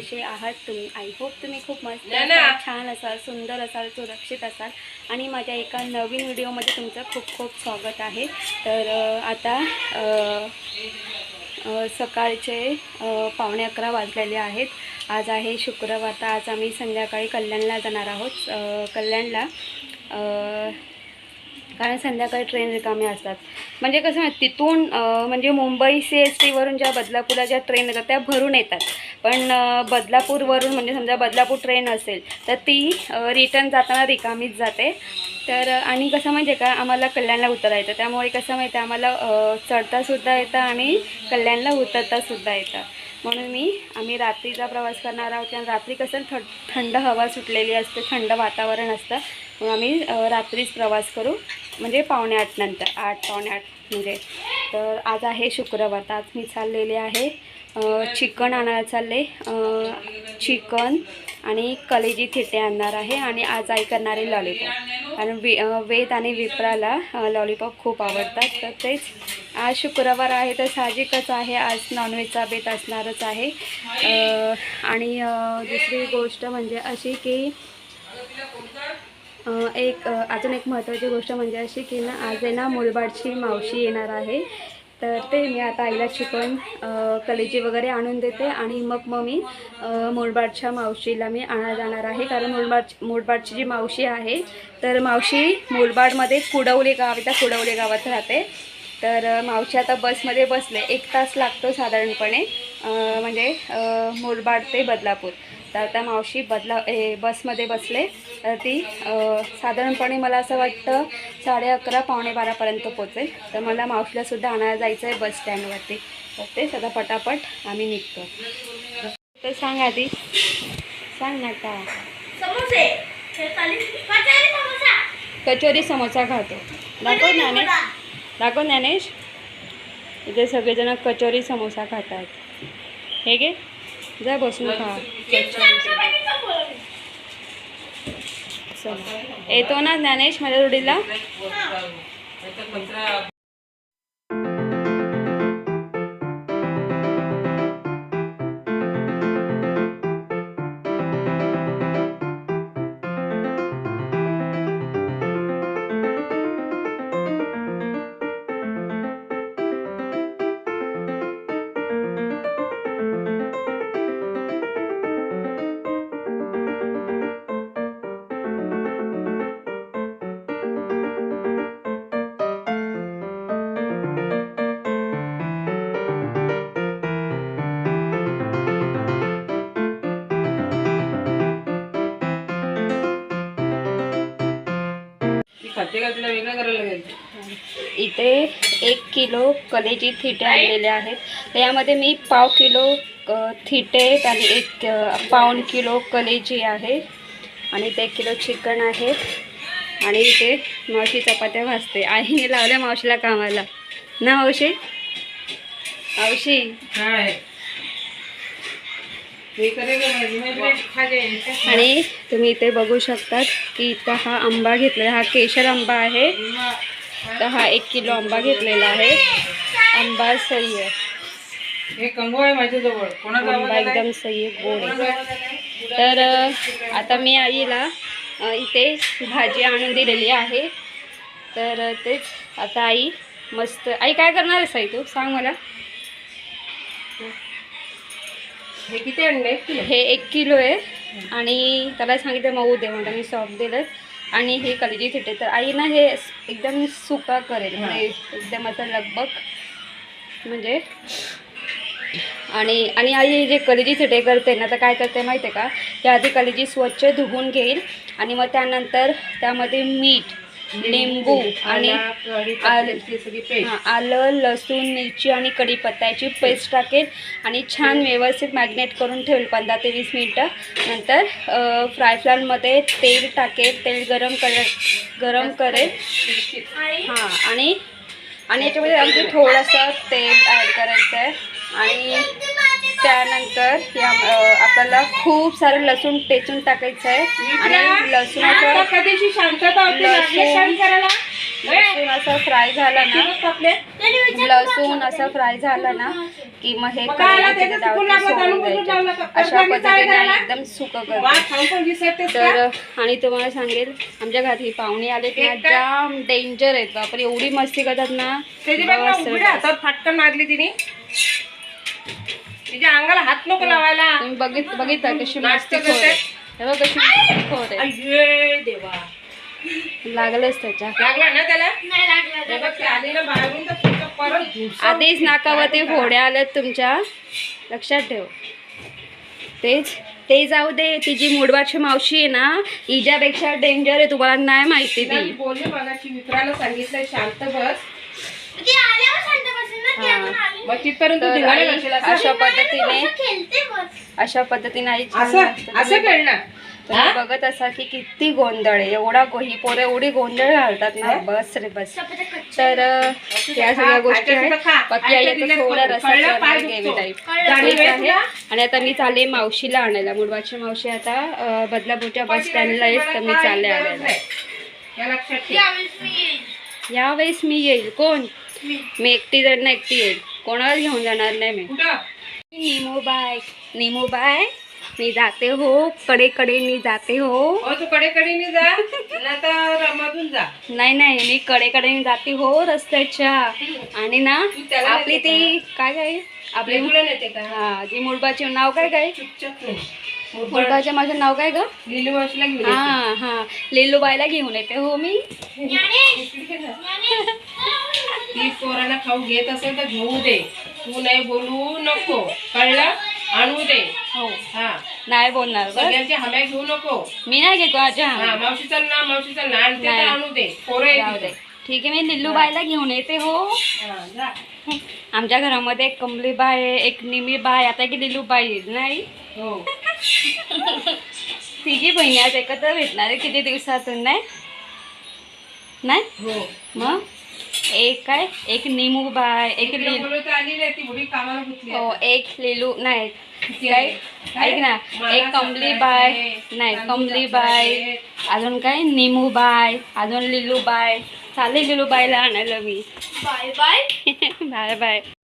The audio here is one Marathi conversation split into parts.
कसे आहात तुम्ही? आय होप तुम्ही खूप मस्त. असाल छान असाल सुंदर असाल सुरक्षित असाल. आणि माझ्या एका नवीन व्हिडिओमध्ये तुमचं खूप खूप स्वागत आहे. तर आता सकाळचे पावणे अकरा वाजलेले आहेत. आज आहे शुक्रवार तर आज आम्ही संध्याकाळी कल्याणला जाणार आहोत. कल्याणला कारण संध्याकाळी ट्रेन रिकामे असतात. म्हणजे कसं तिथून म्हणजे मुंबई सी एस टीवरून ज्या बदलापूरला ज्या ट्रेन येतात त्या भरून येतात. पण बदलापूरवरून म्हणजे समजा बदलापूर ट्रेन असेल तर ती रिटर्न जाताना रिकामीच जाते. तर आणि कसं म्हणजे का आम्हाला कल्याणला उतरायचं त्यामुळे कसं माहिती आहे आम्हाला चढतासुद्धा येतं आणि कल्याणला उतरतासुद्धा येतं. म्हणून मी आम्ही रात्रीचा प्रवास करणार आहोत आणि रात्री कसं थ थंड हवा सुटलेली असते थंड वातावरण असतं. म्हणून आम्ही रात्रीच प्रवास करू म्हणजे पावणे आठ नंतर आठ पावणे आठ म्हणजे. तर आज आहे शुक्रवार आज मी चाललेले आहे चिकन आणायला चालले. चिकन आणि कलेजी थिटे आणणार आहे आणि आज आई करणार आहे लॉलीपॉप कारण वे वेद आणि विप्राला लॉलीपॉप खूप आवडतात. तर तेच आज शुक्रवार आहे तर साहजिकच आहे. आज नॉनव्हेजचा बेत असणारच आहे. आणि दुसरी गोष्ट म्हणजे अशी की एक अजून एक महत्त्वाची गोष्ट म्हणजे अशी की ना आज आहे ना मुलबाडची मावशी येणार आहे. तर ते मी आता आईला चिकन कलेजी वगैरे आणून देते आणि मग मग मी मोडबाडच्या मावशीला मी आणा जाणार आहे. कारण मोडबाड मोडबाडची जी मावशी आहे तर मावशी मोडबाडमध्ये कुडवली गाव आहे त्या कुडवली गावात राहते. तर मावशी आता बसमध्ये बसले. एक तास लागतो साधारणपणे म्हणजे मोडबाड मुरबाड ते बदलापूर. तर आता मावशी बदला ए बसमध्ये बसले. तर ती साधारणपणे मला असं वाटतं साडे अकरा पावणे बारापर्यंत पोचेल तर मला मावशीलासुद्धा आणायला जायचं आहे बस स्टँडवरती. तर ते सध्या पटापट आम्ही निघतो. तर सांग आधी. सांग ना का समोसे. कचोरी समोसा? कचोरी समोसा खातो. दाखव ज्ञानेश दाखव ज्ञानेश इथे सगळेजण कचोरी समोसा खातात. हे घे. जा बसून खा. चला. येतो ना ज्ञानेश माझ्या रुडीला खाते का तिला वेगळं करायला लागेल इथे एक किलो कलेजी थिटे आणलेले आहेत. तर यामध्ये मी पाव किलो थिटे आहेत आणि एक पाऊण किलो कलेजी आहे. आणि इथे एक किलो चिकन आहे. आणि इथे मावशी चपात्या भाजते. आईने लावल्या मावशीला कामाला. ना मावशी? मावशी? काय हे करेगा मैं मैं खा जाएंगे आणि तुम्ही इथे बघू शकतात की इथं हा आंबा घेतलेला हा केशर आंबा आहे. तर हा एक किलो आंबा घेतलेला आहे. आंबा सही आहे हे कंगो आहे माझ्याजवळ कोणाचा आंबा एकदम सही आहे, गोड आहे. तर आता मी आईला इथे भाजी आणून दिलेली आहे. तर तेच आता आई मस्त आई काय करणार आहेस आई तू? सांग मला. हे किती आणले हे एक किलो आहे. आणि त्याला सांगितलं मऊ दे म्हणता मी सॉफ्ट दिलं आणि हे कलेजी थिटे तर आई ना हे एकदम सुका करेल. म्हणजे एकदम आता लगबग. म्हणजे आणि आणि आई जे कलेजी थिटे करते ना तर काय करते माहिती आहे का? की आधी कलेजी स्वच्छ धुवून घेईल. आणि मग त्यानंतर त्यामध्ये मीठ लिंबू आणि आला, हां, लसूण मिरची आणि कढीपत्त्याची पेस्ट टाकेल आणि छान व्यवस्थित मॅग्नेट करून ठेवेल पंधरा ते वीस मिनटं. नंतर फ्राय पॅनमध्ये तेल टाकेल तेल गरम करे गरम करेल. हां आणि आणि याच्यामध्ये अगदी थोडंसं तेल ॲड करायचं आहे आणि त्यानंतर या आपल्याला खूप सारं लसूण टेचून टाकायचं आहे. आणि लसूण. लसूण असं फ्राय झालं ना. लसूण असं फ्राय झालं ना की मग हे अशा पद्धतीने एकदम सुकं तर आणि तुम्हाला सांगेल आमच्या घरात ही पाहुणे आले की ना जाम डेंजर आहेत बापरे एवढी मस्ती करतात ना. फाटकन मारली तिने. तिच्या अंगाला हात नको लावायला. तुम्ही बघित बघितलं कशी नाटकं मस्ती खोर आहे. हे बघ कशी मस्ती खोर आहे. अय्ये देवा. लागलंच त्याच्या. लागला ना त्याला? हे बघ, ती आली ना बाहेरून तर तिचं परत धुसं आधीच नाकावरती फोड्या आल्यात तुमच्या. लक्षात ठेव. तेच ते जाऊ दे. तिची मुडवाची मावशी आहे ना हिच्यापेक्षा डेंजर आहे तुम्हाला नाही माहिती तिला ती. बोलले मगाशी विक्राला सांगितलंय शांत बस. हा. मग तिथपर्यंत तर धिंगाणे आई घालशील असं? अशा पद्धतीने अशा पद्धतीने आई छान असं नाचते. असं खेळणार तुम्ही बघत असाल की किती गोंधळ आहे. एवढा गो- ही पोरं एवढी गोंधळ घालतात ना. बस रे बस. तर अं, या सगळ्या गोष्टी आहेत. आई आता थोडा टाईप ठीक आहे. आणि आता मी चालले मावशीला आणायला. मुडवाची मावशी आता अं, बदलापूरच्या बस स्टँडला येईल तर मी चालले आणायला. या लक्षात ठेव. यावेळेस मी येईल. कोण? मी एकटी जण ना एकटी येईल. कोणाला घेऊन जाणार नाही मी. निमो बाय. निमो बाय. मी जाते हो. कडे कडे मी जाते हो. तू कडे कडेने जा मधून जा. नाही नाही. मी कडे कडे जाते हो रस्त्याच्या. आणि ना आपली ती काय काय आपली तुला नेते का हा ती मुळबाचे नाव काय काय मुळबाच्या माझं नाव काय ग? लिली मावशीला घेऊन येते. हा हा. लेलूबाईला घेऊन येते. हो मी? ती पोरांना खाऊ घेत असेल तर घेऊ दे. तू नाही बोलू नको. कळलं? आणू दे. हो. हा. नाही बोलणार बस सगळ्यांच्या हम्या घेऊ नको. मी नाही घेतो हा मावशी चल ना मावशी चल ना. आणू दे. पोरं येते दे. ठीक आहे मी लिल्लूबाईला घेऊन येते हो. आमच्या घरामध्ये एक कमलीबाई आहे एक निमीबाई आता की लिल्लूबाई नाही हो. तिघी बहिणी आज एकत्र भेटणार आहे किती दिवसातून नाही? नाही? हो. मग? एक काय? एक एक लिल बुडी कामाला गुंतली हो. एक लिलू नाही. काय? ऐक ना एक कमलीबाई सापडायचे, नाही कमलीबाई सापडायचे. अजून काय? निमूबाई अजून लिलूबाई चालेल लिलूबाईला आणायला मी बाय बाय बाय बाय हे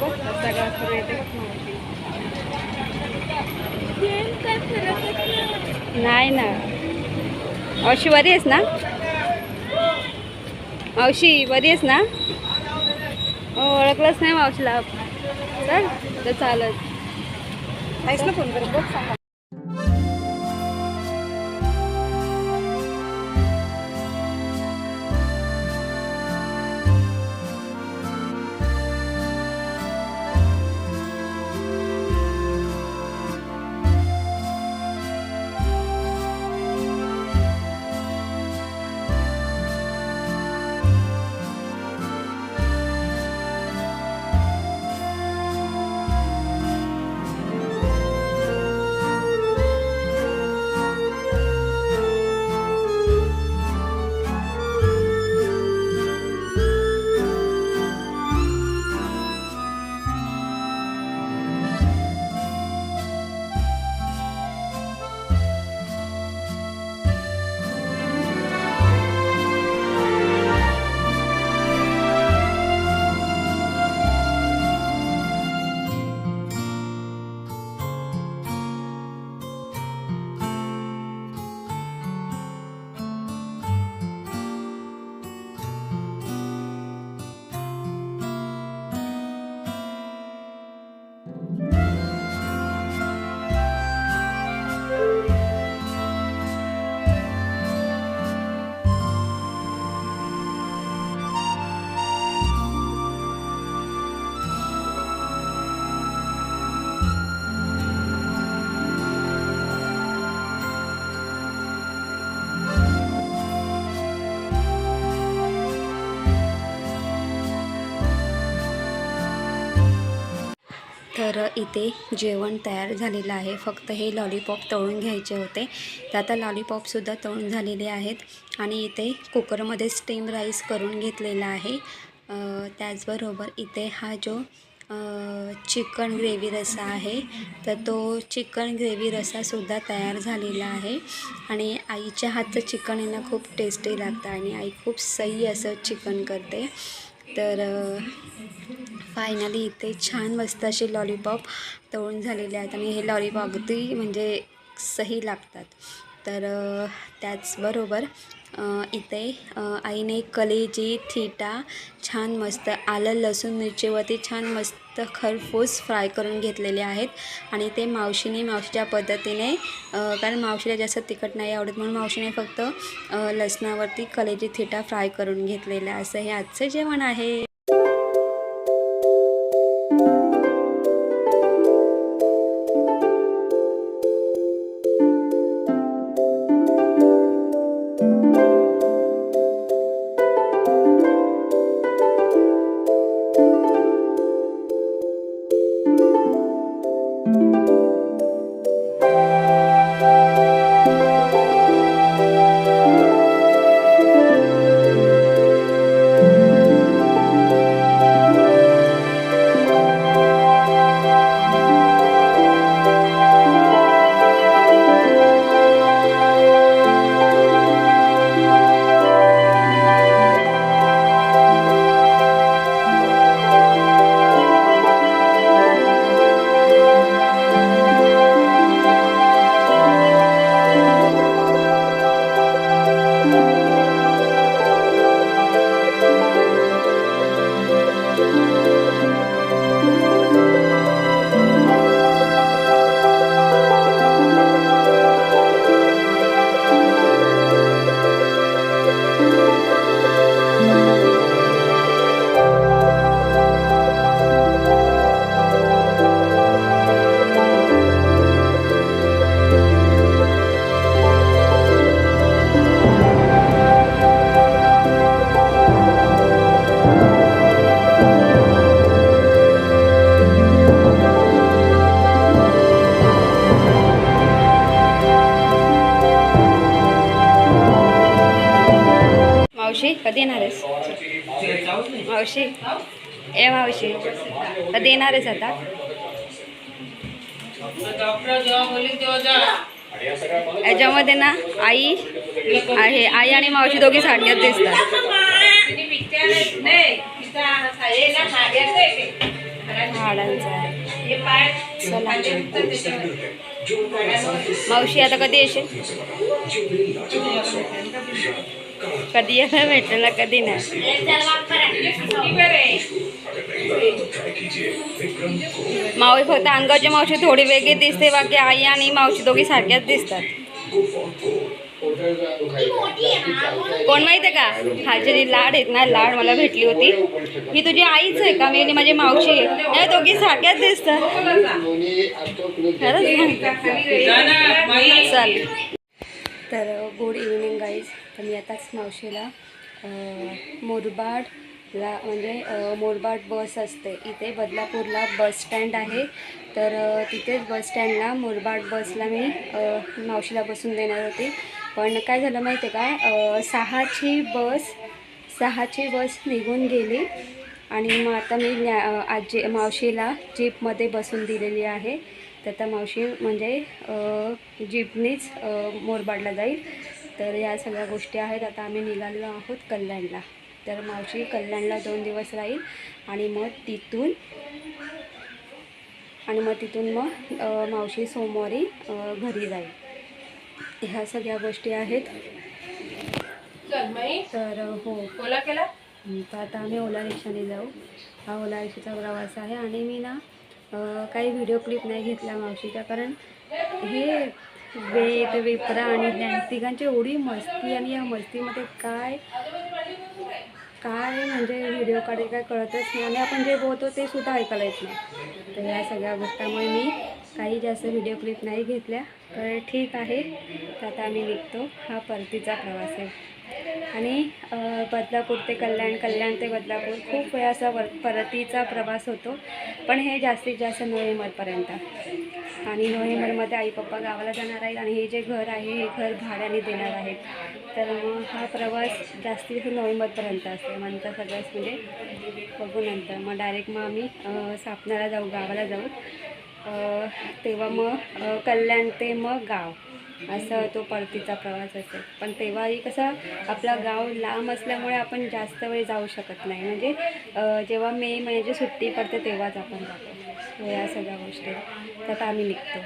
बघ. सगळा खरं येते. नाही ना. औषी बरी आहेस ना? मावशी बरी आहेस ना? हो ओळखलंच नाही मावशीला. चल तर चालत. आहेस ना फोन करून बघ सांगा. तर इथे जेवण तयार झालेलं आहे. फक्त हे लॉलीपॉप तळून घ्यायचे होते. तर आता लॉलीपॉपसुद्धा तळून झालेले आहेत आणि इथे कुकरमध्ये स्टीम राईस करून घेतलेला आहे. त्याचबरोबर इथे हा जो चिकन ग्रेव्ही रसा आहे तर तो चिकन ग्रेव्ही रसासुद्धा तयार झालेला आहे. आणि आईच्या हातचं चिकन यांना खूप टेस्टी लागतं आणि आई खूप सही असं चिकन करते. तर फायनली इथे छान मस्त असे लॉलीपॉप तळून झालेले आहेत आणि हे लॉलीपॉप अगदी म्हणजे सही लागतात. तर त्याचबरोबर इथे आईने कलेजी थिटा छान मस्त आलं लसूण मिरचीवरती छान मस्त खरफूस फ्राय करून घेतलेले आहेत आणि ते मावशीने मावशीच्या पद्धतीने कारण मावशीला जास्त तिखट नाही आवडत म्हणून मावशीने फक्त लसणावरती कलेजी थिटा फ्राय करून घेतलेलं आहे असं हे आजचं जेवण आहे. देणार येणार आहेस मावशी. ए मावशी. देणार आहेस आता. याच्यामध्ये ना आई आहे. आई आणि मावशी दोघी साडण्यात दिसतात. चला. मावशी आता कधी येशील? कधी भेटेल ना कधी नाही? मावशी फक्त अंगाची मावशी थोडी वेगळी दिसते बाकी आई आणि मावशी दोघी सारख्याच दिसतात. कोण माहिती आहे का? खालचे जे लाड आहेत ना लाड मला भेटली होती. ही तुझी आईच आहे का? मी आणि माझी मावशी. आहे दोघी सारख्याच दिसतात. चालेल. तर गुड इव्हिनिंग गाईज तर मी आताच मावशीला मोरबाडला म्हणजे मोरबाड बस असते. इथे बदलापूरला बस स्टँड आहे. तर तिथेच बस स्टँडला मोरबाड बसला मी मावशीला बसून देणार होती. पण काय झालं माहिती आहे का सहाची बस सहाची बस निघून गेली आणि मग आता मी आजी मावशीला जीपमध्ये बसून दिलेली आहे. तर आता मावशी म्हणजे जीपनीच मोरबाडला जाईल. तर या सगळ्या गोष्टी आहेत. आता आम्ही निघालेलो आहोत कल्याणला. तर मावशी कल्याणला दोन दिवस राहील आणि मग तिथून आणि मग तिथून मग मावशी सोमवारी घरी जाईल. ह्या सगळ्या गोष्टी आहेत. तर हो. ओला केला? तर आता आम्ही ओला रिक्षाने जाऊ. हा ओला रिक्षाचा प्रवास आहे आणि मी ना काही व्हिडिओ क्लिप नाही घेतल्या मावशीच्या कारण हे वेद वेपरा आणि ज्ञान. तिघांची एवढी मस्ती आणि या मस्तीमध्ये काय काय म्हणजे व्हिडिओ काढे काय कळतच नाही. आणि आपण जे बोलतो ते सुद्धा ऐकायला येत नाही. तर या सगळ्या गोष्टीमुळे मी काही जास्त व्हिडिओ क्लिप नाही घेतल्या. तर ठीक आहे. तर आता आम्ही निघतो. हा परतीचा प्रवास आहे. आणि बदलापूर ते कल्याण कल्याण ते बदलापूर खूप वेळा असा वर परतीचा प्रवास होतो. पण हे जास्तीत जास्त नोव्हेंबरपर्यंत. आणि नोव्हेंबरमध्ये आई पप्पा गावाला जाणार आहेत आणि हे जे घर आहे हे घर भाड्याने देणार आहेत. तर मग हा प्रवास जास्तीत जास्त नोव्हेंबरपर्यंत असते. म्हणतात सगळंच म्हणजे बघू नंतर. मग डायरेक्ट मग आम्ही सापणाला जाऊ गावाला जाऊ. तेव्हा मग कल्याण ते मग गाव. असं तो परतीचा प्रवास असेल. पण तेव्हाही कसं आपला गाव लांब असल्यामुळे आपण जास्त वेळ जाऊ शकत नाही. म्हणजे जेव्हा मे महिन्याची सुट्टी पडते तेव्हाच आपण जातो. या सगळ्या गोष्टी. तर आम्ही निघतो.